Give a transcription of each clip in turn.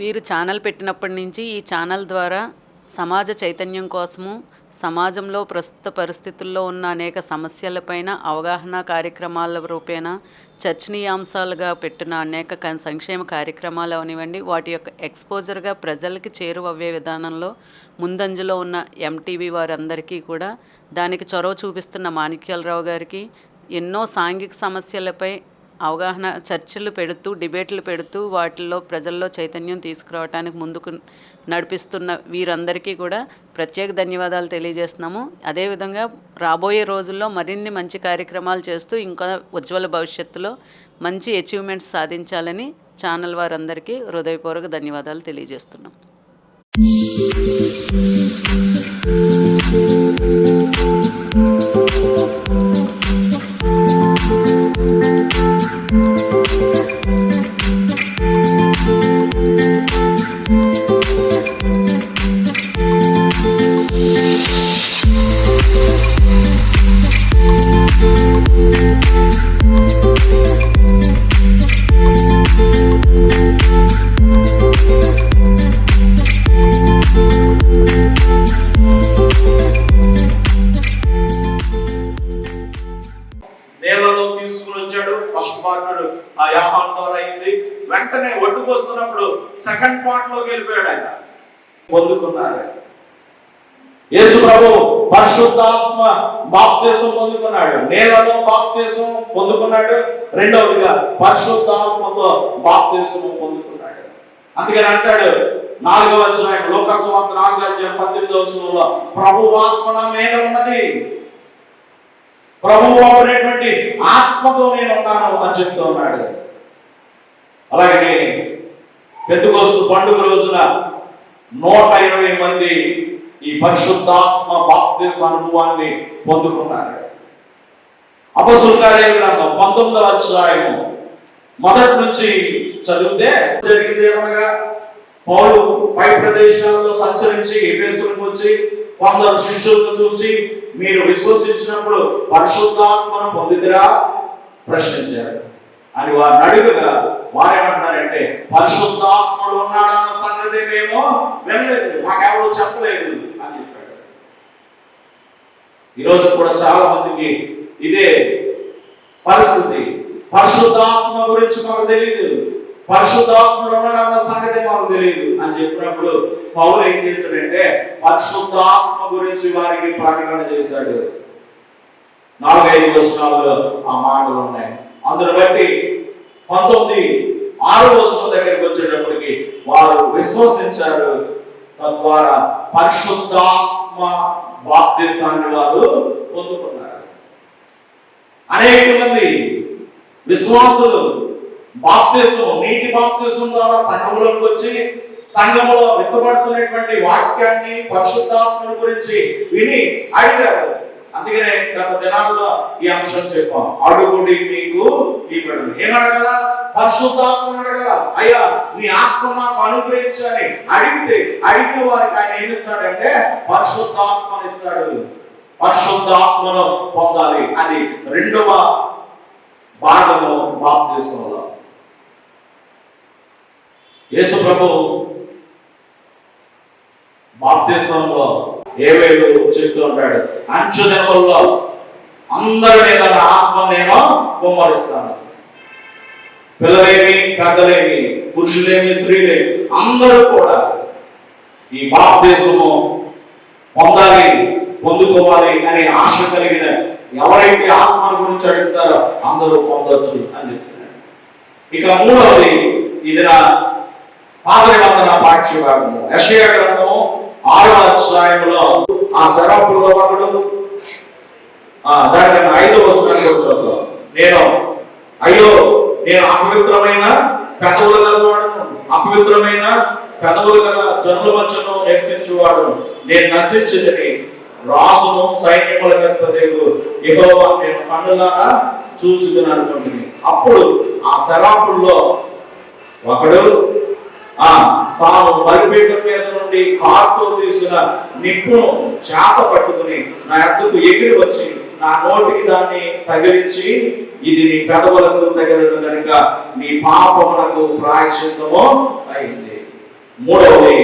వీరు ఛానల్ పెట్టినప్పటి నుంచి ఈ ఛానల్ ద్వారా సమాజ చైతన్యం కోసము సమాజంలో ప్రస్తుత పరిస్థితుల్లో ఉన్న అనేక సమస్యలపైన అవగాహన కార్యక్రమాల రూపేణ చర్చనీయాంశాలుగా పెట్టిన అనేక సంక్షేమ కార్యక్రమాలు అవనివ్వండి. వాటి యొక్క ఎక్స్పోజర్గా ప్రజలకి చేరువవ్వే విధానంలో ముందంజలో ఉన్న ఎంటీవీ వారందరికీ కూడా దానికి చొరవ చూపిస్తున్న మాణిక్యాలరావు గారికి ఎన్నో సాంఘిక సమస్యలపై అవగాహన చర్చలు పెడుతూ డిబేట్లు పెడుతూ వాటిల్లో ప్రజల్లో చైతన్యం తీసుకురావడానికి ముందుకు నడిపిస్తున్న వీరందరికీ కూడా ప్రత్యేక ధన్యవాదాలు తెలియజేస్తున్నాము. అదేవిధంగా రాబోయే రోజుల్లో మరిన్ని మంచి కార్యక్రమాలు చేస్తూ ఇంకా ఉజ్వల భవిష్యత్తులో మంచి అచీవ్మెంట్స్ సాధించాలని ఛానల్ వారందరికీ హృదయపూర్వక ధన్యవాదాలు తెలియజేస్తున్నాం. వెంటనే ఒడ్డు పోస్తున్నప్పుడు సెకండ్ పాయింట్లోకి వెళ్ళిపోయాడు ఆయన పొందుకున్నారు. యేసు ప్రభు పరిశుద్ధాత్మ బాప్తేశం పొందుకున్నాడు. నేలలో బాప్తేశం పొందుకున్నాడు. రెండవదిగా పరిశుద్ధాత్మతో బాప్తేశం పొందుకున్నాడు. అందుకని అంటాడు నాలుగవ అధ్యాయం లోకస్వార్థ వార్త అధ్యాయం పద్దెనిమిదవ వచనంలో ప్రభు ఆత్మ నా మీద ఉన్నది. ప్రభువు అనేటువంటి ఆత్మతో నేను ఉన్నాను అని చెప్తూ ఉన్నాడు. అలాగే పెద్దకోస్తు పండుగ రోజున నూట ఇరవై మంది ఈ పరిశుద్ధాత్మ బాప్తీస అనుభవాన్ని పొందుకున్నారు అపసుల కార్యాల గ్రంథం పంతొమ్మిదవ అధ్యాయము మొదటి నుంచి చదివితే జరిగింది ఏమనగా? పౌరు పై ప్రదేశాల్లో సంచరించి ఎఫెసులకు వచ్చి కొందరు శిష్యులను చూసి మీరు విశ్వసించినప్పుడు పరిశుద్ధాత్మను పొందిదిరా ప్రశ్నించారు. అని వారిని అడుగుగా వారేమంటున్నారంటే పరిశుద్ధాత్ముడు ఉన్నాడన్న సంగతి మేము వినలేదు. మాకెవరు చెప్పలేదు అని చెప్పాడు. ఈరోజు కూడా చాలా మందికి ఇదే పరిస్థితి. పరిశుద్ధాత్మ గురించి మాకు తెలియదు పరిశుద్ధాత్ముడు ఉన్నాడన్న సంగతి మాకు తెలియదు అని చెప్పినప్పుడు పౌలు ఏం చేశాడంటే పరిశుద్ధాత్మ గురించి వారికి ప్రకటన చేశాడు. నాలుగైదు వచనాల్లో ఆ మాటలు ఉన్నాయి. అందును బట్టి పంతొమ్మిది ఆరు వర్షం దగ్గరికి వచ్చేటప్పటికి వారు విశ్వసించారు. తద్వారా పరిశుద్ధాత్మ బాప్తిసాన్ని వారు పొందుకున్నారు. అనేక మంది విశ్వాసులు బాప్తిసం నీటి బాప్తిసం ద్వారా సంఘంలోకి వచ్చి సంఘంలో విత్తబడుతున్నటువంటి వాక్యాన్ని పరిశుద్ధాత్మల గురించి విని అడిగారు. అందుకనే గత దినాల్లో ఈ అంశం చెప్పాం. అడుగుడి నీకు ఇవ్వడం ఏమడగల పరిశుద్ధాత్మ అడగల అయ్యా నీ ఆత్మ నాకు అనుగ్రహించు అని అడిగితే అడిగిన వారికి ఆయన ఏమి ఇస్తాడంటే పరిశుద్ధాత్మను ఇస్తాడు. పరిశుద్ధాత్మను పొందాలి అది రెండవ భాగము బాప్తిసంలో యేసు ప్రభు బాప్తిసంలో ఏవేలు చెప్తూ ఉంటాడు? అంచు దినముల్లో అందరి మీద నా ఆత్మ నేను కుమ్మరిస్తాను పిల్లలేమి పెద్దలేమి పురుషులేమి స్త్రీలేమి అందరూ కూడా ఈ బాప్తిసము పొందాలి పొందుకోవాలి అనే ఆశ కలిగిన ఎవరైతే ఆత్మ గురించి అడుగుతారో అందరూ పొందొచ్చు అని చెప్తున్నాడు ఇక మూడవది ఇది నా పాత నిబంధన పాఠ్య భాగము గ్రంథము ఆరో అధ్యాయంలో ఆ శరాపుల్లో ఒకడు ఆ దాని ఐదో వచ్చిన నేను అయ్యో నేను అపవిత్రమైన పెదవులు గలవాడును అపవిత్రమైన పెదవులు గల జనుల మధ్యను నివసించువాడు. నేను నశించదని రాసును సైన్యముల గంత దేవుడు యెహోవా నేను పన్నులాగా చూసుకుని అనుకుంటుంది అప్పుడు ఆ శరాపుల్లో ఒకడు ఆ తాను బలిపీఠం మీద నుండి కార్తో తీసిన నిప్పును చేత పట్టుకుని నా ఎద్దుకు ఎగిరి వచ్చి నా నోటికి దాన్ని తగిలించి ఇది నీ పెదవులకు తగిలిన కనుక నీ పాపమునకు ప్రాయశ్చిత్తము అయింది. మూడవది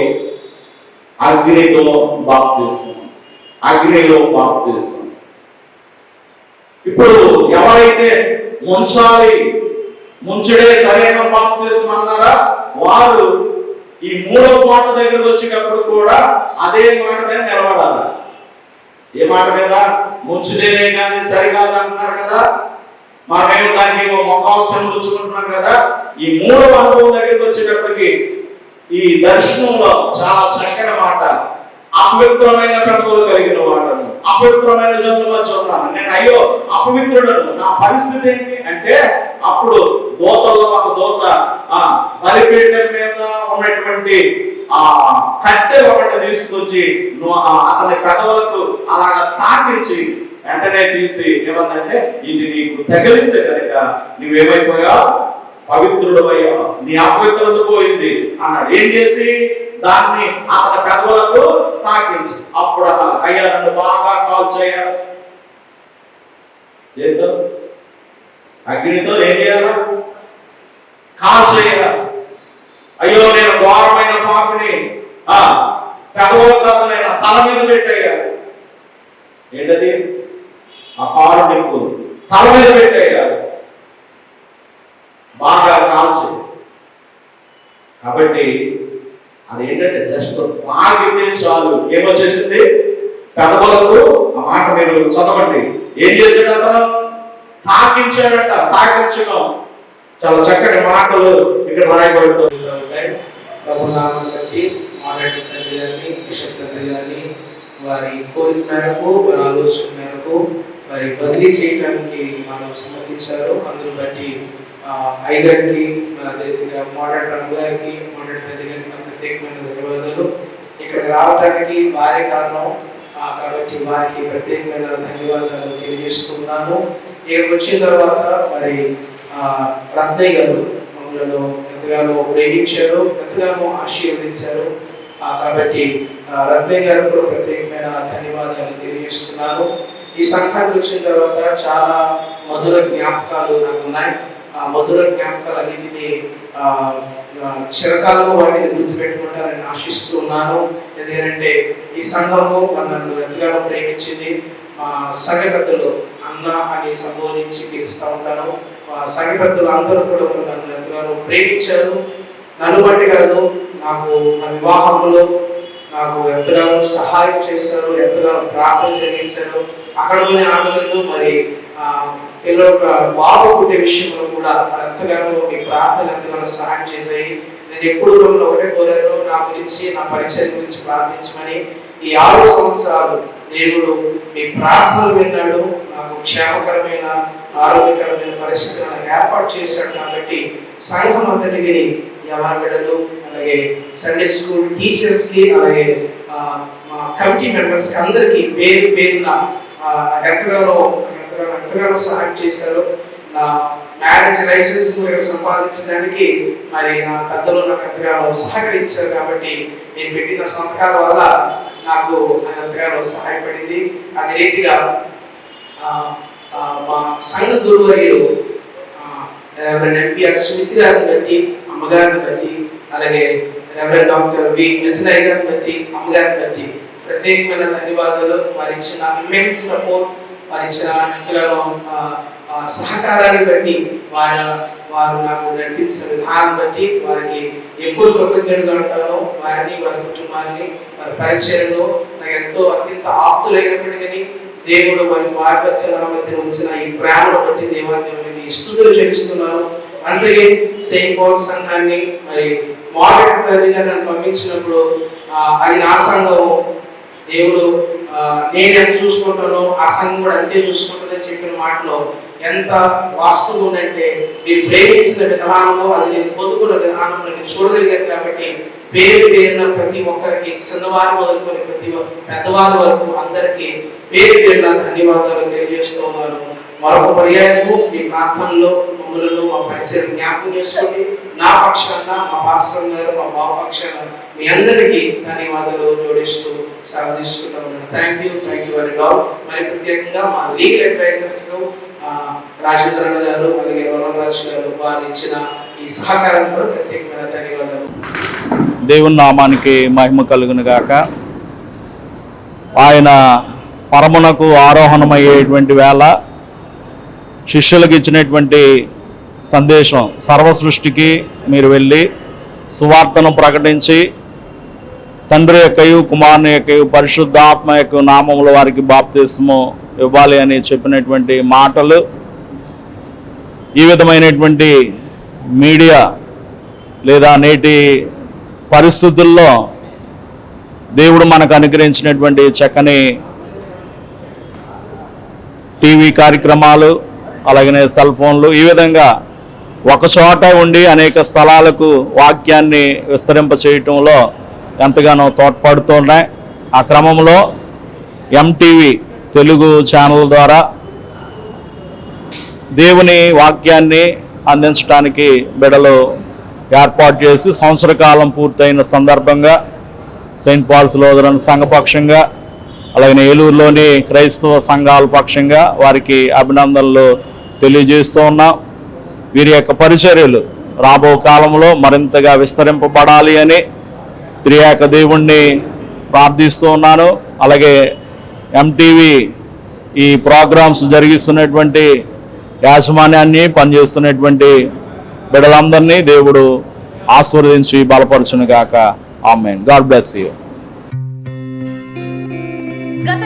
అగ్నితో బాప్తిస్తాం అగ్నిలో బాప్తిస్తాం ఇప్పుడు ఎవరైతే ముంచాలి ముంచడే సరైన బాప్తిసం అన్నారా వారు ఈ మూడో పాట దగ్గరకు వచ్చేటప్పుడు కూడా అదే మాటనే నిలబడాలి. ఏ మాట మీద? ముంచుదేనే కానీ సరికాదు అంటున్నారు కదా. మనమేమో దానికి ఏమో మొక్కవలసిన రుచుకుంటున్నాం కదా. ఈ మూడవ అనుభవం దగ్గరికి వచ్చేటప్పటికి ఈ దర్శనంలో చాలా చక్కని మాట. అపవిత్రమైన పెద్దలు కలిగిన వాడను. అపవిత్రమైన జంతువు మధ్య నేను అయ్యో అపవిత్రుడను. నా పరిస్థితి ఏంటి అంటే అప్పుడు దోతల్లో ఒక దోత ఆ బలిపీఠం మీద ఉన్నటువంటి ఆ కట్టె ఒకటి తీసుకొచ్చి అతని పెదవులకు అలాగ తాకించి వెంటనే తీసి ఏమందంటే ఇది నీకు తగిలింది కనుక నువ్వేమైపోయా పవిత్రుడు అయ్యా నీ అపవిత్రత పోయింది. అన్నాడు. ఏం చేసి? దాన్ని అతని పెదవులకు తాకించి. అప్పుడు అతను అయ్యా నన్ను బాగా కాల్ చేయాలి ఏంటో అగ్నితో ఏం చేయాలా? కాల్ చేయాలి? అయ్యో నేను ఘోరమైన ఆ పెదవుల తల మీద పెట్టయ్యా ఏంటది? ఆ కారు నింపు తల మీద పెట్టయ్యా బాగా కాల్చి. కాబట్టి అది ఏంటంటే జస్ట్ తాగితే చాలు. ఏమొచ్చేసింది పెదవులకు ఆ మాట మీరు చదవండి. ఏం చేశాడు అతను? తాకించాడట తాకించడం చాలా చక్కటి మాటలు ఇక్కడ రాయబడుతుంది ప్రభునామం ప్రభు బట్టి మాట్లాడిన తండ్రి గారిని బిషప్ తండ్రి గారిని వారి కోరిక మేరకు వారి ఆలోచన మేరకు వారి బదిలీ చేయడానికి మనం సమర్థించారు. అందును బట్టి ఆ, అయ్యగారికి మరి అదే రీతిగా రామ్ గారికి మోడర్ తండ్రి గారికి మన ప్రత్యేకమైన ధన్యవాదాలు. ఇక్కడ రావడానికి వారి కారణం కాబట్టి వారికి ప్రత్యేకమైన ధన్యవాదాలు తెలియజేస్తున్నాను. ఇక్కడికి వచ్చిన తర్వాత మరి రత్నయ్య గారు మమ్మల్ని ఎంతగానో ప్రేమించారు ఎంతగానో ఆశీర్వదించారు. కాబట్టి రత్నయ్య గారు కూడా ప్రత్యేకమైన ధన్యవాదాలు తెలియజేస్తున్నాను. ఈ సంఘానికి వచ్చిన తర్వాత చాలా మధుర జ్ఞాపకాలు నాకు ఉన్నాయి. ఆ మధుర జ్ఞాపకాలు అన్నింటినీ చిరకాలం వాటిని గుర్తుపెట్టుకుంటారని ఆశిస్తున్నాను ఎందుకంటే ఈ సంఘము నన్ను ఎంతగానో ప్రేమించింది. మా సంఘ పెద్దలు అన్న అని సంబోధించి పిలుస్తూ ఉంటాను. మా సంఘ అందరూ కూడా నన్ను ఎంతగానో ప్రేమించారు. నన్ను బట్టి కాదు నాకు నా వివాహంలో నాకు ఎంతగానో సహాయం చేశారు ఎంతగానో ప్రార్థన జరిగించారు. అక్కడలోనే ఆగలేదు మరి ఆ, పిల్లల బాబు పుట్టే విషయంలో కూడా మరి ఎంతగానో మీ ప్రార్థన ఎంతగానో సహాయం చేశాయి. నేను ఎప్పుడు రూమ్లో ఒకటే కోరాను నా గురించి నా పరిచయం గురించి ప్రార్థించమని. ఈ ఆరు సంవత్సరాలు దేవుడు మీ ప్రార్థనలు విన్నాడు నాకు క్షేమకరమైన ఆరోగ్యకరమైన పరిస్థితులను ఏర్పాటు చేశాడు కాబట్టి సంఘం అంతటికి యవన బిడ్డలు అలాగే సండే స్కూల్ టీచర్స్కి అలాగే మా కమిటీ మెంబర్స్కి అందరికీ పేరు పేరున నాకు ఎంతగానో ఎంతగానో ఎంతగానో సహాయం చేశారు. నా మ్యారేజ్ లైసెన్స్ సంపాదించడానికి మరి నా పెద్దలు నాకు ఎంతగానో సహకరించారు కాబట్టి నేను పెట్టిన సంతకాల వల్ల నాకు అది ఎంతగానో సహాయపడింది. అదే రీతిగా మా సంఘ గురువర్యులు రెవరెండ్ ఎంపీఆర్ స్మిత్ గారిని బట్టి అమ్మగారిని బట్టి అలాగే రెవరెండ్ డాక్టర్ వి మిథునయ్య గారిని బట్టి అమ్మగారిని బట్టి ప్రత్యేకమైన ధన్యవాదాలు. వారి ఇచ్చిన ఇమెన్స్ సపోర్ట్ వారి ఇచ్చిన ఎంతగానో సహకారాన్ని బట్టి వారి వారు నాకు నడిపించిన విధానం బట్టి వారికి ఎప్పుడు కృతజ్ఞతగా ఉంటానో వారిని వారి కుటుంబాన్ని వారి పరిచయంలో నాకు ఎంతో అత్యంత ఆప్తులైనప్పటికీ దేవుడు మరి వార్పత్య మధ్య ఉంచిన ఈ ప్రేమను బట్టి దేవాన్ని స్థుతులు చెల్లిస్తున్నాను. అందుకే సెయింట్ పాల్ సంఘాన్ని మరి మోడర్న్ తల్లిగా నన్ను పంపించినప్పుడు అది నా సంఘం దేవుడు నేను ఎంత చూసుకుంటానో ఆ సంఘం కూడా అంతే చూసుకుంటుందని చెప్పిన మాటలో ఎంత వాస్తవం ఉందంటే మీరు ప్రేమించిన విధానంలో అది నేను పొందుకున్న విధానం నేను చూడగలిగాను కాబట్టి పేరు పేరున ప్రతి ఒక్కరికి చిన్నవారు మొదలుకొని ప్రతి ఒ- పెద్దవారి వరకు అందరికీ పేరు పేరున ధన్యవాదాలు తెలియజేస్తున్నారు మరొక పర్యాయము మీ ప్రార్థనలో మమ్మల్ని మా పరిచయం జ్ఞాపకం చేసుకోండి. నా పక్షాన మా పాస్టర్ గారు మా బావ పక్షాన మీ అందరికీ ధన్యవాదాలు జోడిస్తూ సాధిస్తున్నాం thank you thank you very all మరి ప్రత్యేకంగా మా లీగల్ అడ్వైజర్స్ రాజేంద్రన్న గారు అలాగే వనరాజు గారు వారు ఇచ్చిన ఈ సహకారం కూడా ప్రత్యేకమైన ధన్యవాదాలు. దేవుని నామానికి మహిమ కలుగును గాక. ఆయన పరమునకు ఆరోహణమయ్యేటువంటి వేళ శిష్యులకు ఇచ్చినటువంటి సందేశం సర్వ సృష్టికి మీరు వెళ్ళి సువార్తను ప్రకటించి తండ్రి యొక్కయు కుమారుని యొక్కయు పరిశుద్ధాత్మ యొక్క నామముల వారికి బాప్తిస్ము ఇవ్వాలి అని చెప్పినటువంటి మాటలు ఈ విధమైనటువంటి మీడియా లేదా నేటి పరిస్థితుల్లో దేవుడు మనకు అనుగ్రహించినటువంటి చక్కని టీవీ కార్యక్రమాలు అలాగనే సెల్ ఫోన్లు ఈ విధంగా ఒకచోట ఉండి అనేక స్థలాలకు వాక్యాన్ని విస్తరింప చేయటంలో ఎంతగానో తోడ్పడుతున్నాయి. ఆ క్రమంలో ఎంటీవీ తెలుగు ఛానల్ ద్వారా దేవుని వాక్యాన్ని అందించడానికి బిడలు ఏర్పాటు చేసి సంవత్సర కాలం పూర్తయిన సందర్భంగా సెయింట్ పాల్స్ లోదరన్ సంఘపక్షంగా అలాగే ఏలూరులోని క్రైస్తవ సంఘాల పక్షంగా వారికి అభినందనలు తెలియజేస్తూ ఉన్నాం. వీరి యొక్క పరిచర్యలు రాబో కాలంలో మరింతగా విస్తరింపబడాలి అని త్రియాక దేవుణ్ణి ప్రార్థిస్తూ ఉన్నాను. అలాగే ఎంటీవీ ఈ ప్రోగ్రామ్స్ జరిగిస్తున్నటువంటి యాజమాన్యాన్ని పనిచేస్తున్నటువంటి బిడ్డలందరినీ దేవుడు ఆశీర్వదించి బలపరచును గాక ఆమెన్. God bless you.